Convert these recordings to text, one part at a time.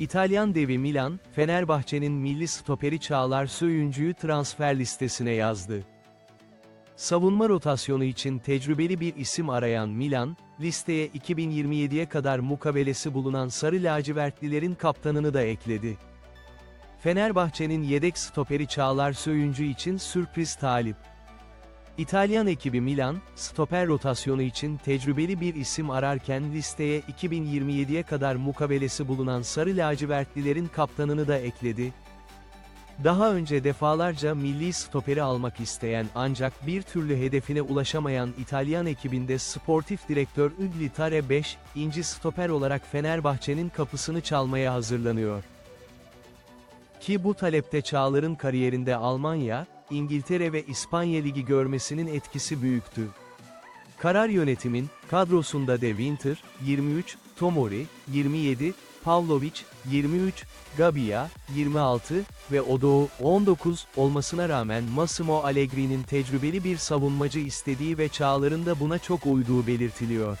İtalyan devi Milan, Fenerbahçe'nin milli stoperi Çağlar Söyüncü'yü transfer listesine yazdı. Savunma rotasyonu için tecrübeli bir isim arayan Milan, listeye 2027'ye kadar mukabelesi bulunan Sarı Lacivertlilerin kaptanını da ekledi. Fenerbahçe'nin yedek stoperi Çağlar Söyüncü için sürpriz talip. İtalyan ekibi Milan, stoper rotasyonu için tecrübeli bir isim ararken listeye 2027'ye kadar mukabelesi bulunan Sarı Lacivertlilerin kaptanını da ekledi. Daha önce defalarca milli stoperi almak isteyen ancak bir türlü hedefine ulaşamayan İtalyan ekibinde sportif direktör Ugli Tare 5, inci stoper olarak Fenerbahçe'nin kapısını çalmaya hazırlanıyor. Ki bu talepte Çağlar'ın kariyerinde Almanya, İngiltere ve İspanya Ligi görmesinin etkisi büyüktü. Karar yönetimin, kadrosunda De Winter, 23, Tomori, 27, Pavlovic, 23, Gabia, 26 ve Odo, 19 olmasına rağmen Massimo Allegri'nin tecrübeli bir savunmacı istediği ve Çağlar'ın da buna çok uyduğu belirtiliyor.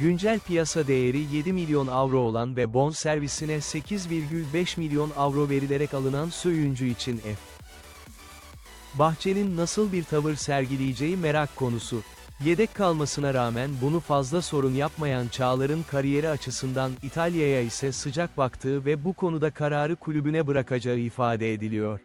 Güncel piyasa değeri 7 milyon avro olan ve bon servisine 8,5 milyon avro verilerek alınan Söyüncü için F. Bahçe'nin nasıl bir tavır sergileyeceği merak konusu. Yedek kalmasına rağmen bunu fazla sorun yapmayan Çağlar'ın kariyeri açısından İtalya'ya ise sıcak baktığı ve bu konuda kararı kulübüne bırakacağı ifade ediliyor.